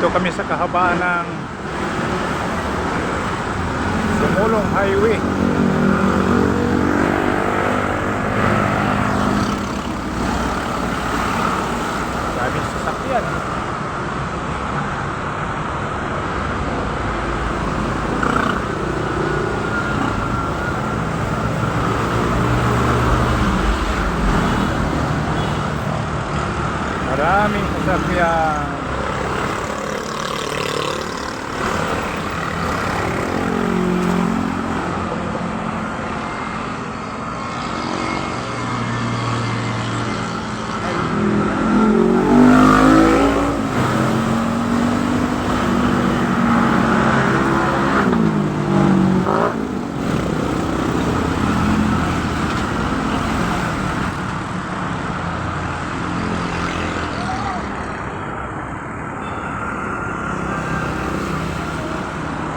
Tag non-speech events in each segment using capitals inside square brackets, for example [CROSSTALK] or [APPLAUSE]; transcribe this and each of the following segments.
Dito kami sa kahabaan ng Sumulong Highway. Daming sasakyan. Maraming sasakyan.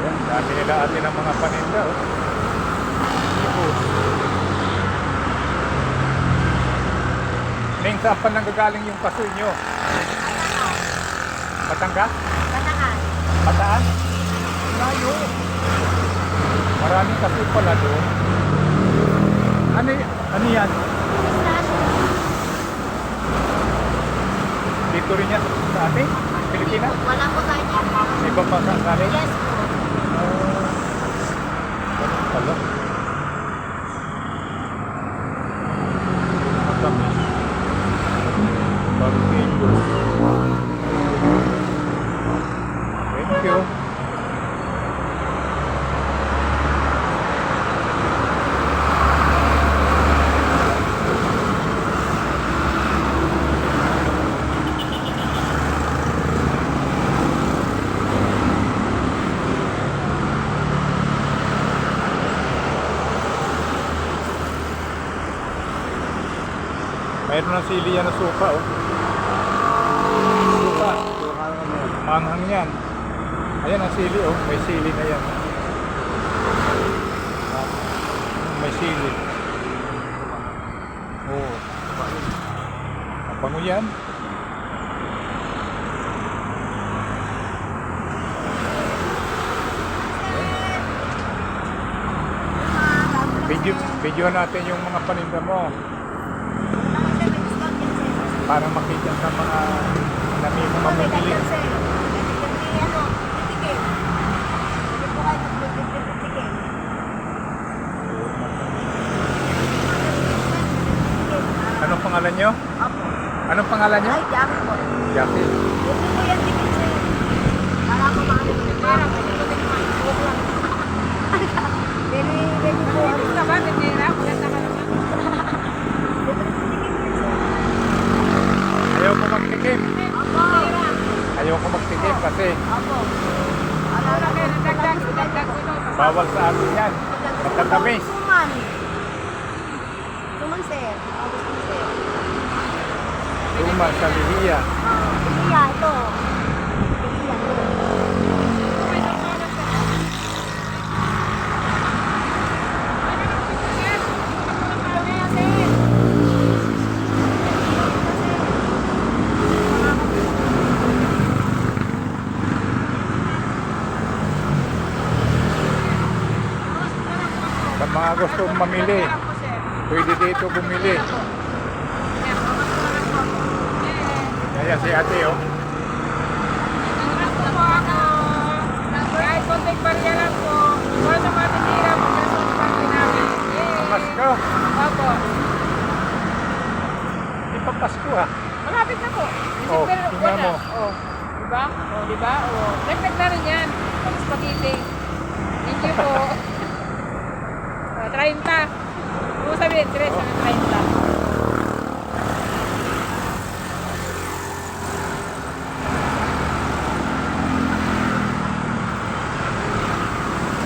Ayan, dami nila atin ng mga paninda. Oh. Ipos. Ning, saan pa nanggagaling yung kasoy nyo? Patangga? Batangan. Pataan? Layo. Maraming kasoy pala doon. Ano, ano yan? Dito rin yan sa atin? Pilipinas? Wala po tayo ibang bansa galing? Yes po. Ganun pala. Matamis. Barbecue. Thank you. Mayroon ng sili yan na suka, oh. Suka. Manghang yan. Ayan ang sili, oh. May sili na yan. May sili. Oh. Ang bango yan. Video, video natin yung mga paninda mo para makita sa mga nami mo mamimili. Anong pangalan nyo? Anong pangalan nyo? Ay, jacket po. Jackie. Hindi ko yan dikit sa'yo. Para ko maano mo. Para ko dito tikman. Huwag lang. Bili, bili po. Alis ka ba? Bibira? Maganda ka naman. Ayaw ko magtikim. Opo. Ayaw ko magtikim kasi Opo. Ano na kayo? Dagdag. Dagdag ko ito. bawal sa atin yan. Matatamis. Suman. Suman, sir. Ako gusto, sir. Luma sa lihiya. Mga gustong mamili, pwede dito bumili. Ayan si ate oh. Pasko. Opo. Di pa Pasko ah. Malapit na po. Oh, tingnan mo. Oh. Diba? Oh, diba? Oh. Dagdag na rin yan. Pag spaghetti. Thank you po. [LAUGHS] oh, 30. Kung sabihin, Teresa, Oh. ng 30.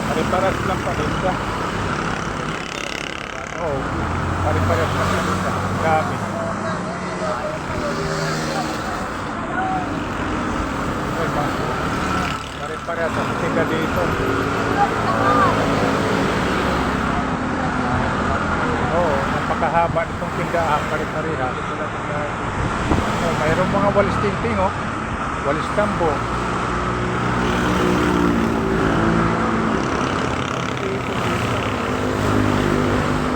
Pare-paras lang paninda. Oo. Pare-paras lang paninda. Ang Dami. Ay, ma. Pare-paras ang tinda dito. kahaba nitong tindahan pare-pareha. Oh, mayroon mga walis tingting oh. Walis tambo.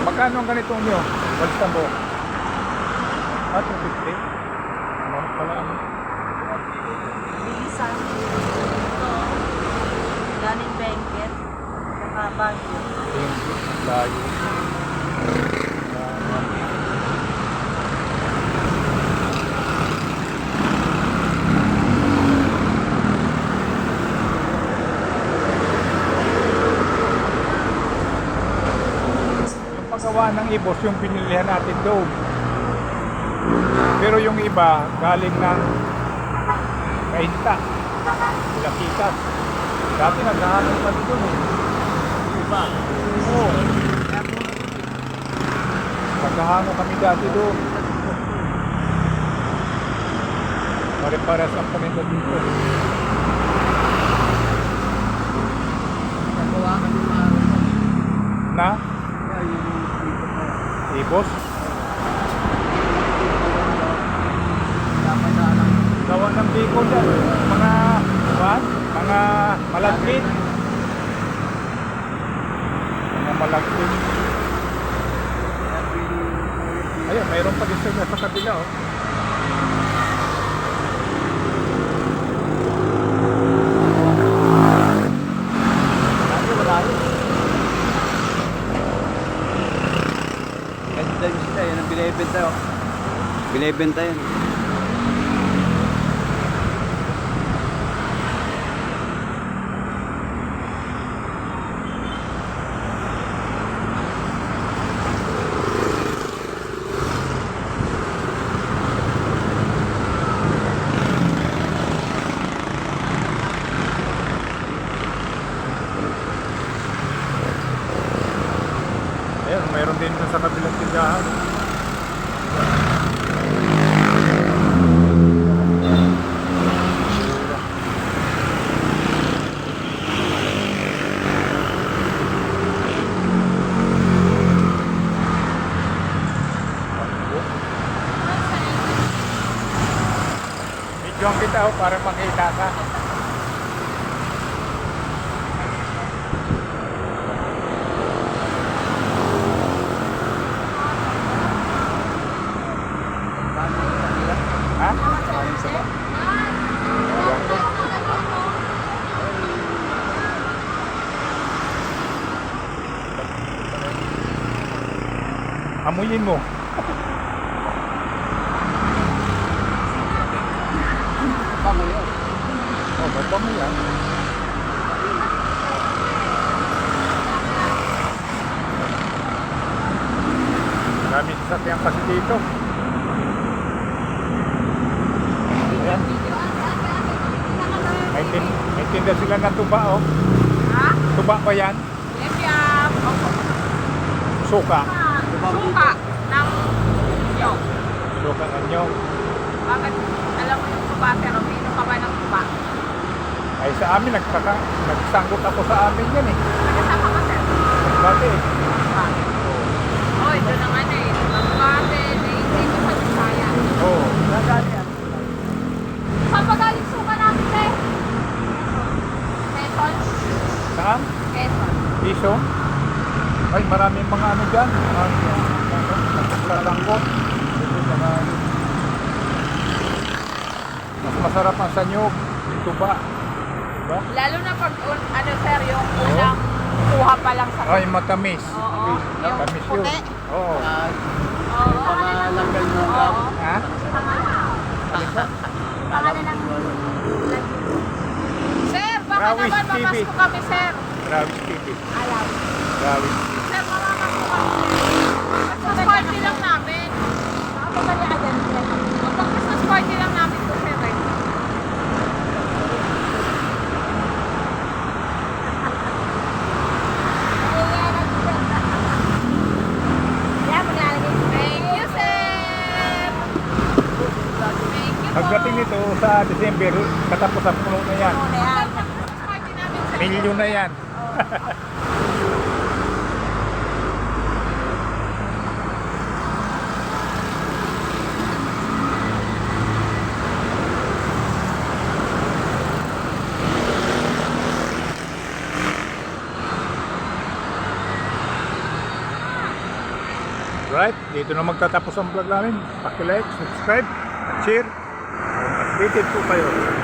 Magkano ang ganito nyo? Walis tambo. Ah, At 250 ano pala ano? Bilisan. Ito galing bengket saka bagyo bengket layo. Paggawa ng ibos, yung pinilihan natin doon. Pero yung iba, galing ng Kainta. Lakitas. Dati naghahanap kami doon eh. Iba. Oo. Naghahanap kami dati doon. Pare-pares ang paninda dito. Nagawa ka ng araw. Na? Kaya yung dito ko. Ibos? Dapat na lang. Gawa ng biko dyan. Mga, what? Mga malagkit. Mga malagkit. Ayun, mayroon pa din sila sa kabila oh. 11 tayo. Kita oh, para makita ka. Ha? Amuyin mo. Bango yun. Oh, ba't ba mo yan? Maraming sasakyan kasi dito. Ayan. May, tin may tinda sila na tuba, oh. Ha? Tuba ba yan? Yes, yeah. Opo. Suka. Suka ng yung. Suka ng nyong. Bakit alam mo yung tuba pero pino ka ba ng? Ay sa amin, nagkaka, nagsanggot ako sa amin yan eh. Nagkasama ka sir? Dati eh. Bakit? Oh, ito na nga na eh. Magkate, naisip ko sa Bisaya. Oo. Nagano yan. Saan ba galing suka natin eh? Quezon? Saan? Quezon. Piso? Ay, maraming mga ano dyan. Ano, nagsasalangkot. Ito mga Mas masarap ang sanyog. Ito ba? Diba? Lalo na pag un- ano sir, yung unang kuha pa lang sa Ay, matamis. Oo. Yung Matamis yun. puti. Oo. Ah, Oo. mga langgal mo. Oo. Ha? Pangalan ng Sir, baka Rawis naman TV. mamasko kami, sir. Rawis TV. Alam. Rawis. Sir, mamamasko kami. Christmas party lang namin. Ako ba ni Adan, sir? Kapag Christmas party lang namin to, sir. eh. Thank you, sir. Thank you po. Nito sa December, katapos ang puno na yan. Namin, sir. Milyon na yan. Alright, dito na magtatapos ang vlog namin. Paki-like, subscribe, share. Updated po kayo